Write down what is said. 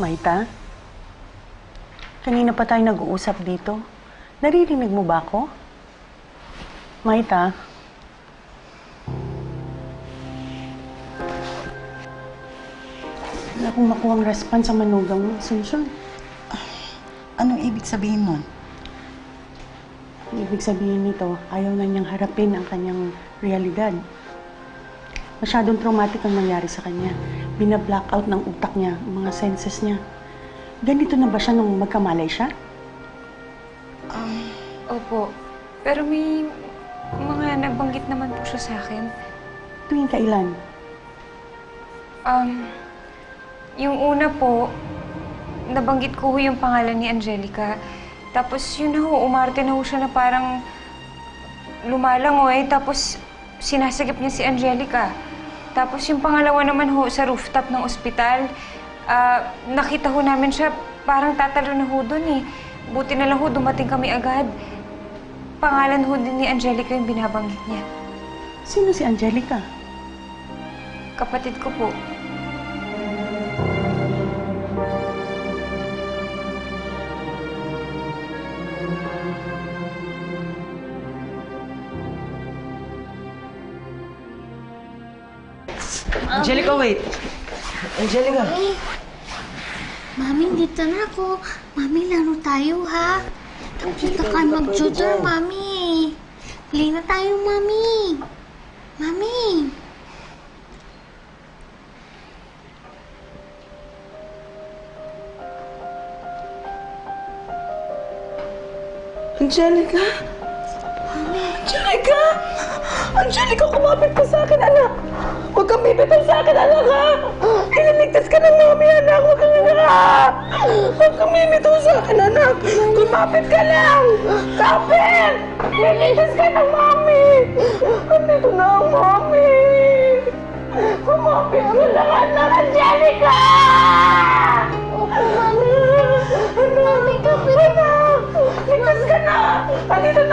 Maita? Kanina pa tayo nag-uusap dito. Naririnig mo ba ako? Maita? Wala akong makuhang response sa manugang mo, Asunsyon. Anong ibig sabihin nun? Ibig sabihin nito, ayaw na niyang harapin ang kanyang realidad. Masyadong traumatic ang nangyari sa kanya. Bina-blackout ng utak niya, ang mga senses niya. Ganito na ba siya nung magkamalay siya? Opo. Pero may mga nabanggit naman po siya sa akin. Tuwing kailan? Um, yung una po, nabanggit ko ho yung pangalan ni Angelica. Tapos yun na ho, umarte na ho siya na parang lumalangoy. Tapos sinasagip niya si Angelica. Tapos yung pangalawa naman ho sa rooftop ng ospital. ah, nakita ho namin siya parang tatalo na ho dun eh. Buti na lang ho, dumating kami agad. Pangalan ho din ni Angelica yung binabanggit niya. Sino si Angelica? Kapatid ko po. Angelica, wait. Angelica. Mami, Mami, dito na ako. Mami, laro tayo, ha? Tapos ka mag-tutor, Mami. Play na tayo, Mami. Mami. Angelica? Angelica! Angelica, kumapit ka sa akin, anak! Bibitaw sa akin, anak, ha! Ililigtas ka ng mami, anak! Huwag kang anak, ha! Huwag kang bibitaw sa akin, anak! Kumapit ka lang! Kapit! Ililigtas ka ng mami! Andito na ang mami! Kumapit ka lang, anak! Angelica! Mami! Kapit na! Ligtas ka na! Andito na